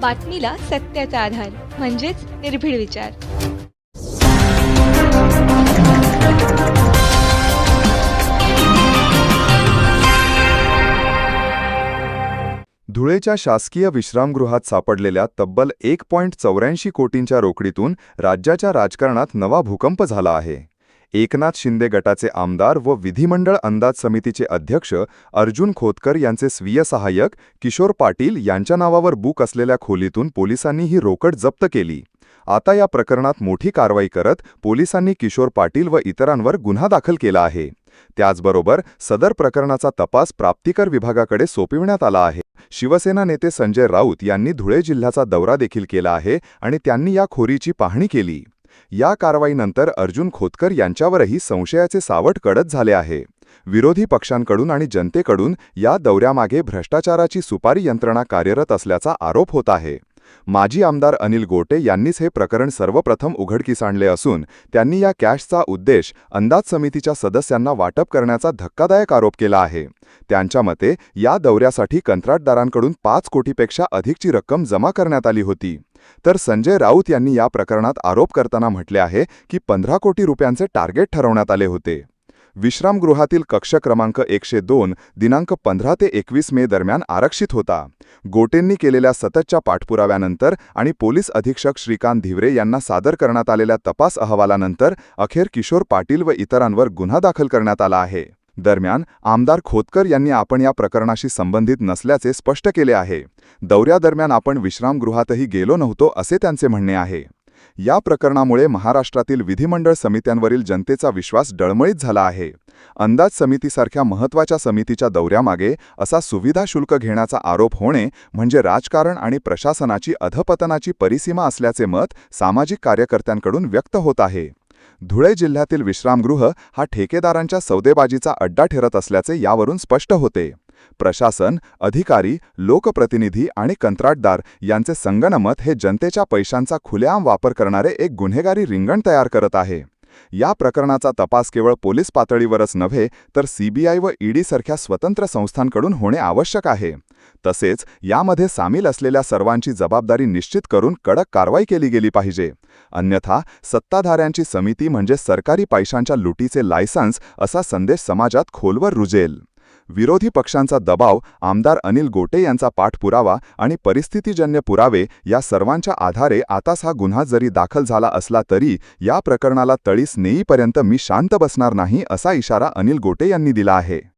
बातमीला सत्याचा आधार म्हणजेच निर्भीड विचार. धुळेच्या शासकीय विश्रामगृहात सापडलेल्या तब्बल एक पॉईंट चौऱ्याऐंशी कोटींच्या रोकडीतून राज्याच्या राजकारणात नवा भूकंप झाला आहे. एकनाथ शिंदे गटाचे आमदार व विधिमंडळ अंदाज समितीचे अध्यक्ष अर्जुन खोतकर यांचे स्वीय सहाय्यक किशोर पाटील यांच्या नावावर बुक असलेल्या खोलीतून पोलिसांनी ही रोकड जप्त केली. आता या प्रकरणात मोठी कारवाई करत पोलिसांनी किशोर पाटील व इतरांवर गुन्हा दाखल केला आहे. त्याचबरोबर सदर प्रकरणाचा तपास प्राप्तिकर विभागाकडे सोपविण्यात आला आहे. शिवसेना नेते संजय राऊत यांनी धुळे जिल्ह्याचा दौरा देखील केला आहे आणि त्यांनी या खोरीची पाहणी केली. या कारवाईनंतर अर्जुन खोतकर यांच्यावरही संशयाचे सावट कडत झाले आहे. विरोधी पक्षांकडून आणि जनतेकडून या दौऱ्यामागे भ्रष्टाचाराची सुपारी यंत्रणा कार्यरत असल्याचा आरोप होत आहे. माजी आमदार अनिल गोटे यांनीच हे प्रकरण सर्वप्रथम उघडकीस आणले असून त्यांनी या कॅशचा उद्देश अंदाज समितीच्या सदस्यांना वाटप करण्याचा धक्कादायक आरोप केला आहे. त्यांच्या मते या दौऱ्यासाठी कंत्राटदारांकडून पाच कोटीपेक्षा अधिकची रक्कम जमा करण्यात आली होती. तर संजय राऊत यांनी या प्रकरणात आरोप करताना म्हटले आहे की पंधरा कोटी रुपयांचे टार्गेट ठरवण्यात आले होते. विश्रामगृहातील कक्ष क्रमांक एकशे दोन दिनांक पंधरा ते एकवीस मे दरम्यान आरक्षित होता. गोटेंनी केलेल्या सततच्या पाठपुराव्यानंतर आणि पोलीस अधीक्षक श्रीकांत धिवरे यांना सादर करण्यात आलेल्या तपास अहवालानंतर अखेर किशोर पाटील व इतरांवर गुन्हा दाखल करण्यात आला आहे. दरम्यान आमदार खोतकर यांनी आपण या प्रकरणाशी संबंधित नसल्याचे स्पष्ट केले आहे. दौऱ्यादरम्यान आपण विश्रामगृहातही गेलो नव्हतो असे त्यांचे म्हणणे आहे. या प्रकरणामुळे महाराष्ट्रातील विधिमंडळ समित्यांवरील जनतेचा विश्वास डळमळीत झाला आहे. अंदाज समितीसारख्या महत्त्वाच्या समितीच्या दौऱ्यामागे असा सुविधा शुल्क घेण्याचा आरोप होणे म्हणजे राजकारण आणि प्रशासनाची अधपतनाची परिसीमा असल्याचे मत सामाजिक कार्यकर्त्यांकडून व्यक्त होत आहे. धुळे जिल्ह्यातील विश्रामगृह हा ठेकेदारांच्या सौदेबाजीचा अड्डा ठरत असल्याचे यावरून स्पष्ट होते. प्रशासन अधिकारी लोकप्रतिनिधी आणि कंत्राटदार यांचे संगणमत हे जनतेच्या पैशांचा खुलेआम वापर करणारे एक गुन्हेगारी रिंगण तयार करत आहे. या प्रकरणाचा तपास केवळ पोलीस पातळीवरच नव्हे तर सीबीआय व ईडी सारख्या स्वतंत्र संस्थांकडून होणे आवश्यक आहे. तसेच यामध्ये सामील असलेल्या सर्वांची जबाबदारी निश्चित करून कडक कारवाई केली गेली पाहिजे. अन्यथा सत्ताधाऱ्यांची समिती म्हणजे सरकारी पैशांच्या लुटीचे लायसन्स असा संदेश समाजात खोलवर रुजेल. विरोधी पक्षांचा दबाव आमदार अनिल गोटे यांचा पाठपुरावा आणि परिस्थितीजन्य पुरावे या सर्वांच्या आधारे आताच हा गुन्हा जरी दाखल झाला असला तरी या प्रकरणाला तळीस नेईपर्यंत मी शांत बसणार नाही असा इशारा अनिल गोटे यांनी दिला आहे.